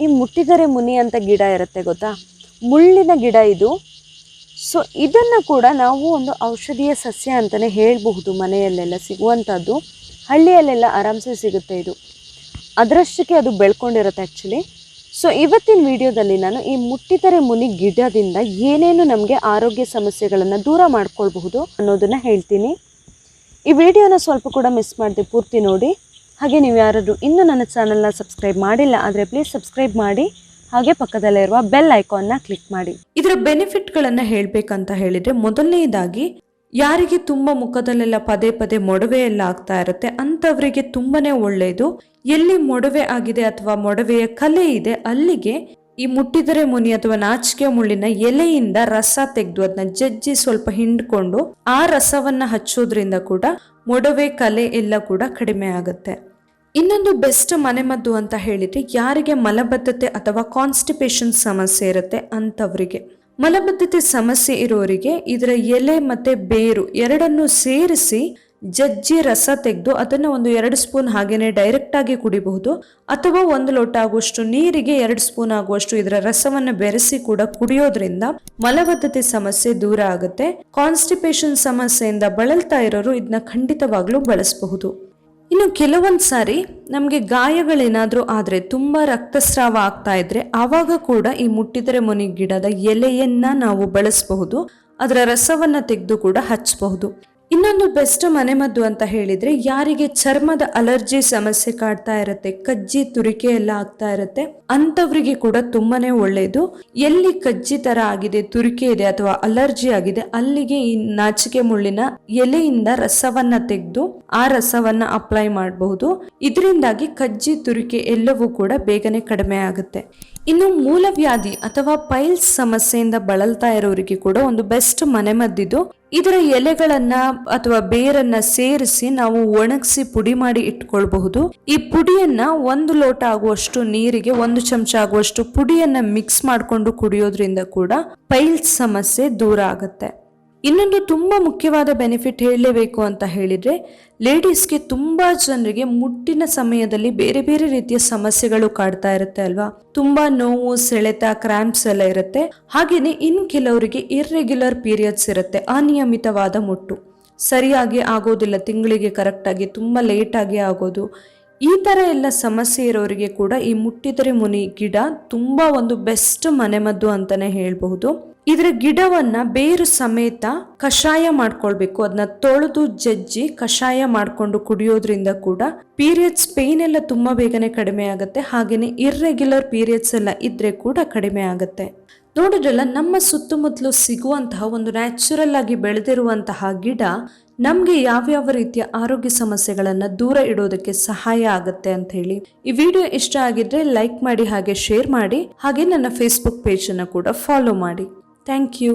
ಈ ಮುಟ್ಟಿದರೆ ಮುನಿ ಅಂತ ಗಿಡ ಇರುತ್ತೆ ಗೊತ್ತಾ? ಮುಳ್ಳಿನ ಗಿಡ ಇದು. ಸೊ ಇದನ್ನು ಕೂಡ ನಾವು ಒಂದು ಔಷಧೀಯ ಸಸ್ಯ ಅಂತಲೇ ಹೇಳಬಹುದು ಮನೆಯಲ್ಲೆಲ್ಲ ಸಿಗುವಂಥದ್ದು. ಹಳ್ಳಿಯಲ್ಲೆಲ್ಲ ಆರಾಮ್ಸೆ ಸಿಗುತ್ತೆ ಇದು. ಅದರಷ್ಟಕ್ಕೆ ಅದು ಬೆಳ್ಕೊಂಡಿರುತ್ತೆ ಆ್ಯಕ್ಚುಲಿ ಸೊ ಇವತ್ತಿನ ವಿಡಿಯೋದಲ್ಲಿ ನಾನು ಈ ಮುಟ್ಟಿದರೆ ಮುನಿ ಗಿಡದಿಂದ ಏನೇನು ನಮಗೆ ಆರೋಗ್ಯ ಸಮಸ್ಯೆಗಳನ್ನು ದೂರ ಮಾಡ್ಕೊಳ್ಬಹುದು ಅನ್ನೋದನ್ನು ಹೇಳ್ತೀನಿ. ಈ ವಿಡಿಯೋನ ಸ್ವಲ್ಪ ಕೂಡ ಮಿಸ್ ಮಾಡಿದೆ ಪೂರ್ತಿ ನೋಡಿ. ಹಾಗೆ ನೀವು ಯಾರಾದರೂ ಇನ್ನೂ ನನ್ನ ಚಾನಲ್ನ ಸಬ್ಸ್ಕ್ರೈಬ್ ಮಾಡಿಲ್ಲ ಆದರೆ ಪ್ಲೀಸ್ ಸಬ್ಸ್ಕ್ರೈಬ್ ಮಾಡಿ. ಹಾಗೆ ಪಕ್ಕದಲ್ಲಿರುವ ಬೆಲ್ ಐಕಾನ್ನ ಕ್ಲಿಕ್ ಮಾಡಿ. ಇದರ ಬೆನಿಫಿಟ್ಗಳನ್ನು ಹೇಳಬೇಕಂತ ಹೇಳಿದರೆ ಮೊದಲನೇದಾಗಿ ಯಾರಿಗೆ ತುಂಬ ಮುಖದಲ್ಲೆಲ್ಲ ಪದೇ ಪದೇ ಮೊಡವೆ ಎಲ್ಲ ಆಗ್ತಾ ಇರುತ್ತೆ ಅಂಥವರಿಗೆ ತುಂಬಾನೇ ಒಳ್ಳೆಯದು ಎಲ್ಲಿ ಮೊಡವೆ ಆಗಿದೆ ಅಥವಾ ಮೊಡವೆಯ ಕಲೆ ಇದೆ ಅಲ್ಲಿಗೆ ಈ ಮುಟ್ಟಿದರೆ ಮುನಿ ಅಥವಾ ನಾಚಿಕೆ ಮುಳ್ಳಿನ ಎಲೆಯಿಂದ ರಸ ತೆಗೆದು ಅದನ್ನ ಜಜ್ಜಿ ಸ್ವಲ್ಪ ಹಿಂಡ್ಕೊಂಡು ಆ ರಸವನ್ನ ಹಚ್ಚೋದ್ರಿಂದ ಕೂಡ ಮೊಡವೆ, ಕಲೆ ಎಲ್ಲ ಕೂಡ ಕಡಿಮೆ ಆಗುತ್ತೆ. ಇನ್ನೊಂದು ಬೆಸ್ಟ್ ಮನೆಮದ್ದು ಅಂತ ಹೇಳಿದ್ರೆ ಯಾರಿಗೆ ಮಲಬದ್ಧತೆ ಅಥವಾ ಕಾನ್ಸ್ಟಿಪೇಷನ್ ಸಮಸ್ಯೆ ಇರುತ್ತೆ ಅಂತವರಿಗೆ ಮಲಬದ್ಧತೆ ಸಮಸ್ಯೆ ಇರೋರಿಗೆ ಇದರ ಎಲೆ ಮತ್ತೆ ಬೇರು ಎರಡನ್ನು ಸೇರಿಸಿ ಜಜ್ಜಿ ರಸ ತೆಗೆದು ಅದನ್ನು ಒಂದು ಎರಡು ಸ್ಪೂನ್ ಹಾಗೆಯೇ ಡೈರೆಕ್ಟ್ ಆಗಿ ಕುಡಿಬಹುದು. ಅಥವಾ ಒಂದು ಲೋಟ ಆಗುವಷ್ಟು ನೀರಿಗೆ ಎರಡು ಸ್ಪೂನ್ ಆಗುವಷ್ಟು ಇದರ ರಸವನ್ನು ಬೆರೆಸಿ ಕೂಡ ಕುಡಿಯೋದ್ರಿಂದ ಮಲಬದ್ಧತೆ ಸಮಸ್ಯೆ ದೂರ ಆಗುತ್ತೆ. ಕಾನ್ಸ್ಟಿಪೇಷನ್ ಸಮಸ್ಯೆಯಿಂದ ಬಳಲ್ತಾ ಇರೋರು ಇದನ್ನ ಖಂಡಿತವಾಗ್ಲೂ ಬಳಸಬಹುದು. ಇನ್ನು ಕೆಲವೊಂದು ಸಾರಿ ನಮಗೆ ಗಾಯಗಳೇನಾದರೂ ಆದರೆ ತುಂಬ ರಕ್ತಸ್ರಾವ ಆಗ್ತಾ ಇದ್ರೆ ಆವಾಗ ಕೂಡ ಈ ಮುಟ್ಟಿದರೆ ಮುನಿ ಗಿಡದ ಎಲೆಯನ್ನ ನಾವು ಬಳಸಬಹುದು. ಅದರ ರಸವನ್ನ ತೆಗೆದು ಕೂಡ ಹಚ್ಚಬಹುದು ಇನ್ನೊಂದು ಬೆಸ್ಟ್ ಮನೆಮದ್ದು ಅಂತ ಹೇಳಿದ್ರೆ ಯಾರಿಗೆ ಚರ್ಮದ ಅಲರ್ಜಿ ಸಮಸ್ಯೆ ಕಾಡ್ತಾ ಇರುತ್ತೆ, ಕಜ್ಜಿ ತುರಿಕೆ ಎಲ್ಲ ಆಗ್ತಾ ಇರುತ್ತೆ ಅಂತವರಿಗೆ ಕೂಡ ತುಂಬಾನೇ ಒಳ್ಳೆಯದು ಎಲ್ಲಿ ಕಜ್ಜಿ ತರ ಆಗಿದೆ, ತುರಿಕೆ ಇದೆ ಅಥವಾ ಅಲರ್ಜಿ ಆಗಿದೆ, ಅಲ್ಲಿಗೆ ಈ ನಾಚಿಕೆ ಮುಳ್ಳಿನ ಎಲೆಯಿಂದ ರಸವನ್ನ ತೆಗೆದು ಆ ರಸವನ್ನ ಅಪ್ಲೈ ಮಾಡಬಹುದು ಇದರಿಂದಾಗಿ ಕಜ್ಜಿ, ತುರಿಕೆ ಎಲ್ಲವೂ ಕೂಡ ಬೇಗನೆ ಕಡಿಮೆ ಆಗುತ್ತೆ. ಇನ್ನು ಮೂಲವ್ಯಾಧಿ ಅಥವಾ ಪೈಲ್ಸ್ ಸಮಸ್ಯೆಯಿಂದ ಬಳಲ್ತಾ ಇರೋರಿಗೆ ಕೂಡ ಒಂದು ಬೆಸ್ಟ್ ಮನೆಮದ್ದಿದು ಇದರ ಎಲೆಗಳನ್ನ ಅಥವಾ ಬೇರನ್ನ ಸೇರಿಸಿ ನಾವು ಒಣಗಿಸಿ ಪುಡಿ ಮಾಡಿ ಇಟ್ಕೊಳ್ಬಹುದು. ಈ ಪುಡಿಯನ್ನ ಒಂದು ಲೋಟ ಆಗುವಷ್ಟು ನೀರಿಗೆ, ಒಂದು ಚಮಚ ಆಗುವಷ್ಟು ಪುಡಿಯನ್ನ ಮಿಕ್ಸ್ ಮಾಡಿಕೊಂಡು ಕುಡಿಯೋದ್ರಿಂದ ಕೂಡ ಪೈಲ್ಸ್ ಸಮಸ್ಯೆ ದೂರ ಆಗುತ್ತೆ. ಇನ್ನೊಂದು ತುಂಬ ಮುಖ್ಯವಾದ ಬೆನಿಫಿಟ್ ಹೇಳಲೇಬೇಕು ಅಂತ ಹೇಳಿದರೆ ಲೇಡೀಸ್ಗೆ ತುಂಬ ಜನರಿಗೆ ಮುಟ್ಟಿನ ಸಮಯದಲ್ಲಿ ಬೇರೆ ಬೇರೆ ರೀತಿಯ ಸಮಸ್ಯೆಗಳು ಕಾಡ್ತಾ ಇರುತ್ತೆ ಅಲ್ವಾ? ತುಂಬಾ ನೋವು, ಸೆಳೆತ ಕ್ರಾಂಪ್ಸ್ ಎಲ್ಲ ಇರುತ್ತೆ. ಹಾಗೇನೆ ಇನ್ ಕೆಲವರಿಗೆ ಇರ್ರೆಗ್ಯುಲರ್ ಪೀರಿಯಡ್ಸ್ ಇರುತ್ತೆ, ಅನಿಯಮಿತವಾದ ಮುಟ್ಟು. ಸರಿಯಾಗಿ ಆಗೋದಿಲ್ಲ, ತಿಂಗಳಿಗೆ ಕರೆಕ್ಟಾಗಿ ತುಂಬ ಲೇಟಾಗಿ ಆಗೋದು. ಈ ಥರ ಎಲ್ಲ ಸಮಸ್ಯೆ ಇರೋರಿಗೆ ಕೂಡ ಈ ಮುಟ್ಟಿದರೆ ಮುನಿ ಗಿಡ ತುಂಬ ಒಂದು ಬೆಸ್ಟ್ ಮನೆಮದ್ದು ಅಂತಾನೆ ಹೇಳಬಹುದು. ಇದರ ಗಿಡವನ್ನ ಬೇರು ಸಮೇತ ಕಷಾಯ ಮಾಡ್ಕೊಳ್ಬೇಕು. ಅದನ್ನ ತೊಳೆದು ಜಜ್ಜಿ ಕಷಾಯ ಮಾಡ್ಕೊಂಡು ಕುಡಿಯೋದ್ರಿಂದ ಕೂಡ ಪೀರಿಯಡ್ಸ್ ಪೇನ್ ಎಲ್ಲ ತುಂಬಾ ಬೇಗನೆ ಕಡಿಮೆ ಆಗುತ್ತೆ. ಹಾಗೆಯೇ ಇರ್ರೆಗ್ಯುಲರ್ ಪೀರಿಯಡ್ಸ್ ಎಲ್ಲ ಇದ್ರೆ ಕೂಡ ಕಡಿಮೆ ಆಗುತ್ತೆ. ನೋಡಿದ್ರಲ್ಲ, ನಮ್ಮ ಸುತ್ತಮುತ್ತಲು ಸಿಗುವಂತಹ ಒಂದು ನ್ಯಾಚುರಲ್ ಆಗಿ ಬೆಳೆದಿರುವಂತಹ ಗಿಡ ನಮಗೆ ಯಾವ್ಯಾವ ರೀತಿಯ ಆರೋಗ್ಯ ಸಮಸ್ಯೆಗಳನ್ನು ದೂರ ಇಡೋದಕ್ಕೆ ಸಹಾಯ ಆಗುತ್ತೆ ಅಂತ ಹೇಳಿ. ಈ ವಿಡಿಯೋ ಇಷ್ಟ ಆಗಿದ್ರೆ ಲೈಕ್ ಮಾಡಿ ಹಾಗೆ ಶೇರ್ ಮಾಡಿ, ಹಾಗೆ ನನ್ನ ಫೇಸ್ಬುಕ್ ಪೇಜನ್ನು ಕೂಡ ಫಾಲೋ ಮಾಡಿ. Thank you